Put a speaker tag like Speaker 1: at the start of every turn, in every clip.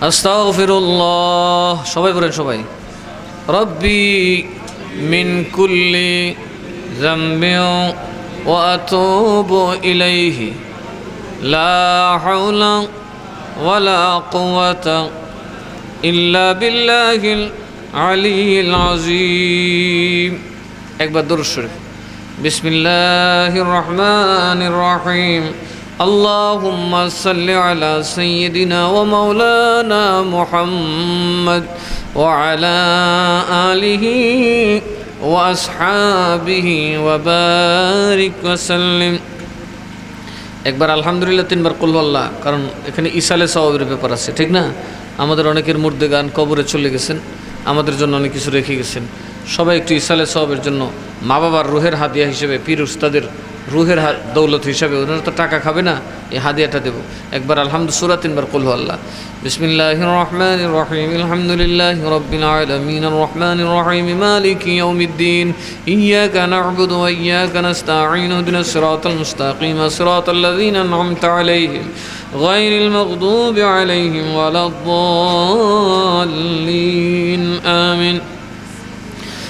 Speaker 1: আস্তাগফিরুল্লাহ। সবাই বলেন সবাই। রব্বি মিন কুল্লি জাম্বি ওয়া ইলাইহি। লা হাওলা ওয়ালা কুওয়াতা ইল্লা বিল্লাহিল আলিয়্যিল আযীম। একবার দরুদ শরীফ। বিসমিল্লাহির রহমানির রহিম। اللهم صل على سيدنا ومولانا محمد وعلى آله وأصحابه وبارك وسلم একবার আলহামদুলিল্লাহ তিনবার করল আল্লাহ কারণ এখানে ইসালে সবাবের ব্যাপার আছে ঠিক না আমাদের অনেকের মুর্দে গান কবরে চলে গেছেন আমাদের জন্য অনেক কিছু রেখে গেছেন সবাই একটু ইসালে সবাবের জন্য মা বাবার রুহের হাদিয়া হিসেবে পীর উস্তাদের রুহের হা- দৌলত হিসাবে ওনারা তো টাকা খাবে না এই হাদিয়াটা দেবো একবার আলহামদু সুরা তিনবার কলহু আল্লাহ বিসমিল্লাহ রহমান রহিম আলহামদুলিল্লাহ রব্বিল আলামিন রহমান রহিম মালিক ইয়াউমিদ্দিন ইয়াকা না'বুদু ওয়া ইয়াকা নাস্তাঈন ইহদিনাস সিরাতাল মুস্তাকিম সিরাতাল লাযীনা আন'আমতা আলাইহিম গায়রিল মাগদুবি আলাইহিম ওয়ালাদ-দাল্লিন আমিন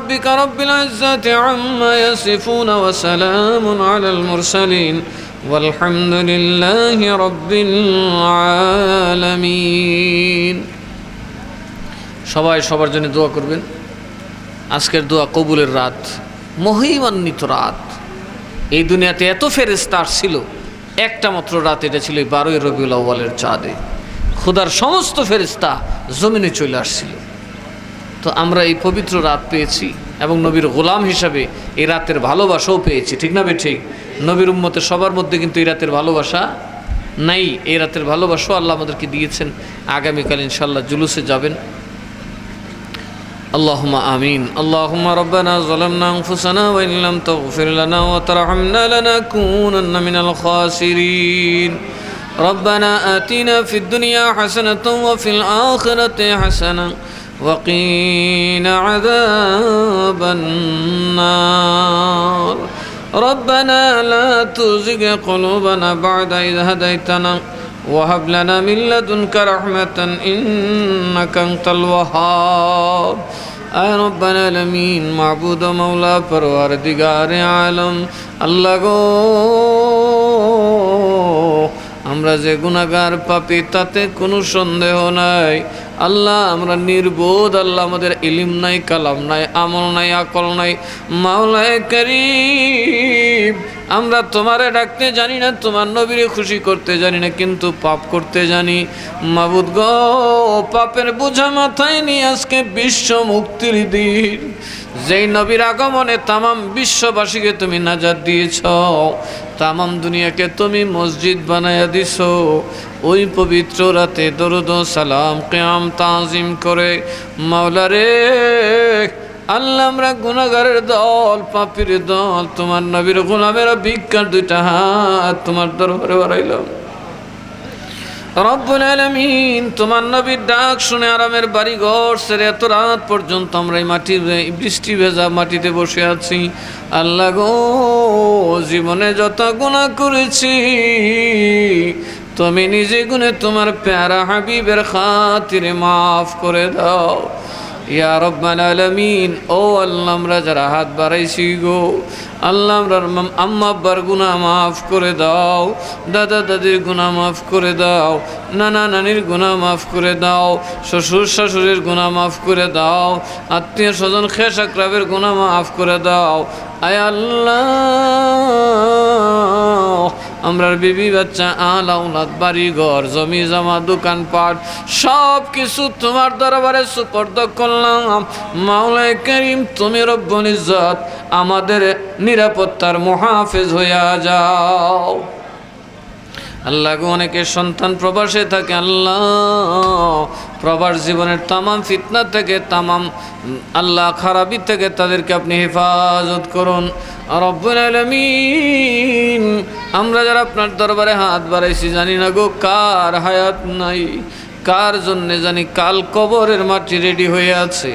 Speaker 1: ربك رب العزه عما يصفون وسلام على المرسلين والحمد لله رب العالمين সবাই সবার জন্য দোয়া করবেন আজকের দোয়া কবুলের রাত মহিমান্বিত রাত এই দুনিয়াতে এত ফেরেস্তা ছিল একটা মাত্র রাত এটা ছিল এই বারোই রবিউল আউ্বালের চাঁদে খুদার সমস্ত ফেরেস্তা জমিনে চলে আসছিল তো আমরা এই পবিত্র রাত পেয়েছি এবং নবীর গোলাম হিসাবে এই রাতের ভালোবাসাও পেয়েছি ঠিক না বে ঠিক নবীর উম্মতের সবার মধ্যে কিন্তু এই রাতের ভালোবাসা নাই এই রাতের ভালোবাসাও আল্লাহ আমাদেরকে দিয়েছেন আগামীকাল ইনশাল্লাহ জুলুসে যাবেন اللهم آمين اللهم ربنا ظلمنا أنفسنا وإن لم تغفر لنا وترحمنا لنكونن من الخاسرين ربنا آتنا في الدنيا حسنة وفي الآخرة حسنة وقنا عذاب النار ربنا لا تزغ قلوبنا بعد إذ هديتنا وهب لنا من لدنك رحمة إنك أنت الوهاب আয় রব্বান আলমিন মাবুদ মৌলা পরওয়ার দিগারে আলম আল্লাহ গো আমরা যে গুণাগার পাপি তাতে কোনো সন্দেহ নাই আল্লাহ, আমরা নির্বোধ আল্লাহ, আমাদের ইলিম নাই, কালাম নাই, আমল নাই, আকল নাই। মাওলায় কারি আমরা তোমারে ডাকতে জানি না, তোমার নবীরে খুশি করতে জানি না, কিন্তু পাপ করতে জানি। মাবুদ গ, পাপের বোঝা মাথায় নিয়ে আজকে বিশ্ব মুক্তির দিন। যেই নবীর আগমনে তামাম বিশ্ববাসীকে তুমি নাজাদ দিয়েছ, তামাম দুনিয়াকে তুমি মসজিদ বানায়া দিছ, ওই পবিত্র রাতে দরুদ সালাম, কেয়াম, তাজিম করে মাওলারে আল্লাহ আমরা গুণাগারের দল, পাপির দল, তোমার নবীর গোলামের বিজ্ঞান দুইটা হাত তোমার দরবারে বাড়াইলাম। রব্বুল আলমিন, তোমার নবীর ডাক শুনে আরামের বাড়ি ঘর সেরে এত রাত পর্যন্ত আমরা এই মাটি বৃষ্টি ভেজা মাটিতে বসে আছি। আল্লাহ গো, জীবনে যত গুণা করেছি, তুমি নিজে গুণে তোমার প্যারা হাবিবের খাতিরে মাফ করে দাও। ইয়া রব্বাল আলামিন, ও আল্লাহ যারা হাত বাড়াইছি গো, আল্লাহ আমরা আম্মা আব্বার গুণা মাফ করে দাও, দাদা দাদির গুণা মাফ করে দাও, নানা গুণা মাফ করে দাও, শ্বশুর শাশুড়ির গুণা মাফ করে দাও, আত্মীয় স্বজন খেস গুণা মাফ করে দাও। আয় আল্লাহ আমরার বিবি বাচ্চা, আলা, উলাদ, বাড়ি, ঘর, জমি, জমা দোকানপাট সব কিছু তোমার দরবারে সুপর্দ করলাম। মাওলায় করিম, তুমি রব্বুল ইজ্জত আমাদের নিরাপত্তার মহাফেজ হইয়া যাও। আল্লাহ গো অনেকের সন্তান প্রবাসে থাকে, আল্লাহ। প্রবাস জীবনের তামাম ফিতনা থেকে, তামাম, আল্লাহ খারাপি থেকে তাদেরকে আপনি হেফাজত করুন। আর রব্বুল আলামিন আমরা যারা আপনার দরবারে হাত বাড়াইছি, জানি না গো কার হায়াত নাই। কার জন্যে জানি কাল কবরের মাটি রেডি হয়ে আছে?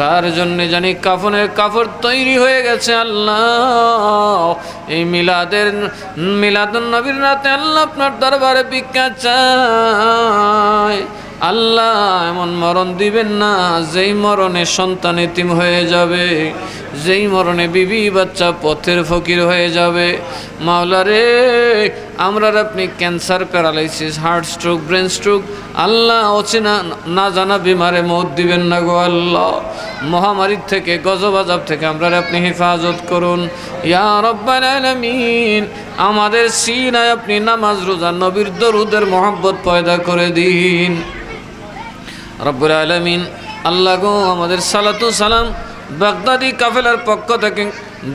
Speaker 1: কার জন্য জানি কাফনের কাপড় তৈরি হয়ে গেছে আল্লাহ। এই মিলাদের, মিলাদুন নবীর রাতে আল্লাহ আপনার দরবারে ভিক্ষা চায়। আল্লাহ এমন মরণ দিবেন না, যেই মরণে সন্তান এতিম হয়ে যাবে। যেই মরণে বিবি বাচ্চা পথের ফকির হয়ে যাবে। মাওলা রে আমরা আপনি cancer, paralysis, heart stroke, brain stroke, Allah অচেনা না জানা বিমারে মত দিবেন না গো আল্লাহ। মহামারীর থেকে, গজব আজাব থেকে আমরা আপনি হেফাজত করুন। ইয়া রব্বাল আলামিন, আমাদের সিনায় আপনি নামাজ, রোজা, নবীর দরুদের মহব্বত পয়দা করে দিন। রব্বুল আলমিন, আল্লাহ গো আমাদের সালাতু সালাম বাগদাদি কাফেলার পক্ষ থেকে,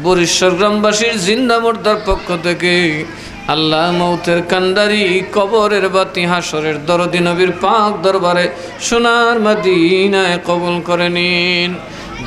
Speaker 1: বরিশ্বর গ্রামবাসীর জিন্দা মোর্দার পক্ষ থেকে, আল্লাহ মৌতের কান্ডারি, কবরের বাতি, হাসরের দরদি নবীর পাক দরবারে সোনার মাদিনায় কবুল করে নিন।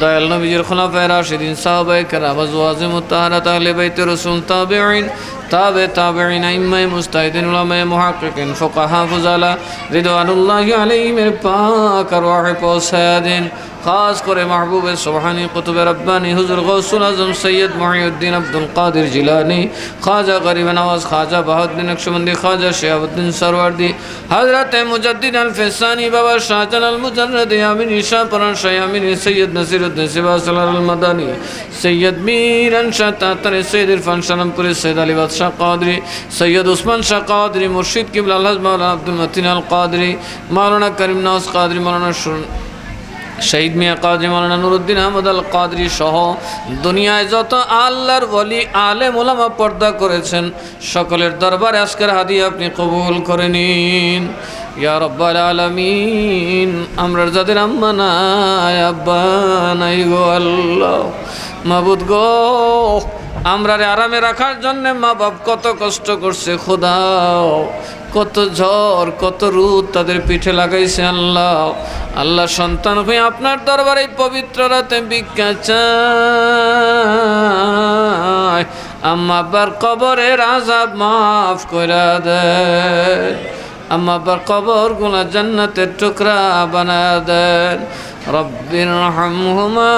Speaker 1: দয়াল নবীজির খোলাফায় রাশিদিন সাহাবায়ে কেরাম আজওয়াজে মুতাহারাত আহলে বাইতে রাসূল, তাবিঈন, তাবে তাবিঈন, আইম্মায়ে মুস্তাহিদিন উলামায়ে মুহাক্কিকিন, ফুকাহা, ফুজালা, রিদওয়ানুল্লাহি আলাইহিম, এর পাক আরওয়াহে পৌঁছায়া দিন। خاص کر محبوب سبحانی قطب ربانی حضر غوث العظم سید محی الدین عبدالقادر جلانی جیلانی، خواجہ غریب نواز، خواجہ دن اکشمندی خواجہ شیاب الدین سروردی، حضرت مجدد الفیسانی بابا شاہ جن المجرد یامین شاہ پران شاہ یامین سید نصیر الدین سبا صلی اللہ المدانی، سید میر شاہ تاتر سید عرفان شنم پوری سید علی بادشاہ قادری، سید عثمان شاہ قادری مرشید قبل الحض مولانا عبدالمتین القادری، مولانا کریم نواز قادری، مولانا شرن শহীদ মিয়া কাজী মালানা নুরুদ্দিন আহমদ আল কাদরি সহ দুনিয়ায় যত আল্লাহর বলি আলে মোলামা পর্দা করেছেন, সকলের দরবারে আজকের হাদি আপনি কবুল করে নিন। ইয়া রব্বাল আলামিন, আমরা যাদের আম্মা নাই, আব্বা নাই গো আল্লাহ, মাবুদ গো আমরা আরামে রাখার জন্য মা বাপ কত কষ্ট করছে, খোদাও। কত ঝড় কত রুদ তাদের পিঠে লাগাইছে আল্লাহ আল্লাহ সন্তান হয়ে আপনার দরবারে পবিত্র রাতে ভিক্ষা চায় আম্মা আব্বার কবরের আজাব মাফ করে দেয় আম্মা আব্বার কবর গুলা জান্নাতের টুকরা বানা দেন রব্বির হামহুমা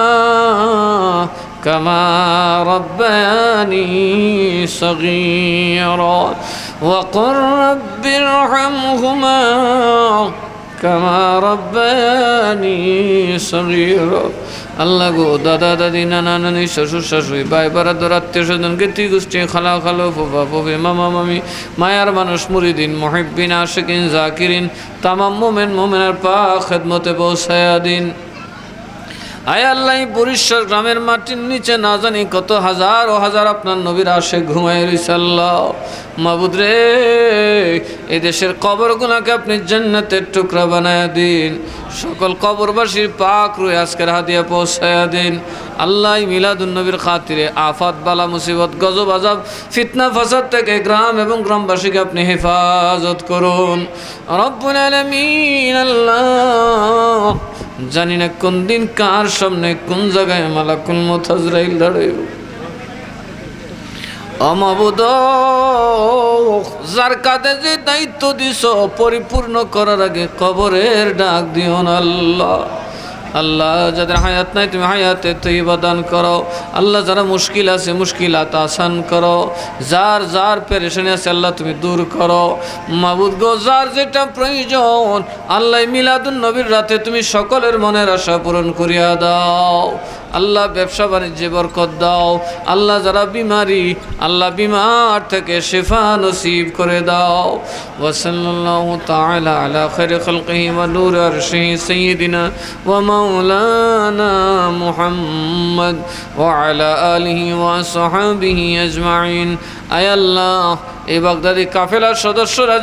Speaker 1: كما ربياني صغيرا وقل رب ارحمهما كما ربياني صغيرا আল্লাহ গো দাদা দাদি নানা নানি শ্বশুর শাশুড়ি ভাই বারাদর আত্মীয় স্বজন কীর্তি গোষ্ঠী খালা খালো ফুফা ফুফি মামা মামি মায়ার মানুষ মুরিদিন মহিবিন আশিকিন জাকিরিন তামাম মোমেন মোমেনার পা খেদমতে পৌঁছায়া দিন আয় আল্লাহ বরিশ্বর গ্রামের মাটির নিচে না জানি কত হাজার ও হাজার আপনার নবীর আসে ঘুমাই রইছে আল্লাহ মাবুদ রে, এই দেশের কবরগুলোকে আপনি জান্নাতের টুকরা বানায় দিন। সকল কবরবাসীর পাক রয়ে আজকের হাতিয়া পৌঁছায়া দিন। আল্লাহ মিলাদুন নবীর খাতিরে আফাত, বালা, মুসিবত, গজব আজাব ফিতনা, ফাসাদ থেকে গ্রাম এবং গ্রামবাসীকে আপনি হেফাজত করুন। রব্বুল আলামিন, আল্লাহ। জানি না কোন দিন কার সামনে কোন জায়গায় মালাকুল মোতাজরাইল দাঁড়াইব। অমাবুদ যার কাঁধে যে দায়িত্ব দিছ, পরিপূর্ণ করার আগে কবরের ডাক দিও আল্লাহ। আল্লাহ যাদের হায়াত নাই, তুমি হায়াতে তৈবা দান করো। আল্লাহ যারা মুশকিল আছে, মুশকিলাত আসান করো। যার যার পেরেশানি আছে, আল্লাহ তুমি দূর করো। মাবুদ গো, যার যেটা প্রয়োজন, আল্লাহ মিলাদুন নবীর রাতে তুমি সকলের মনের আশা পূরণ করিয়া দাও। আল্লাহ ব্যবসা বাণিজ্যে বরকত দাও। আল্লাহ যারা বিমারি, আল্লাহ বিমার থেকে শেফা নসিব করে দাও। ওসল্লাহ তাআলা আলা এই বাগদাদি কাফেলার সদস্যরা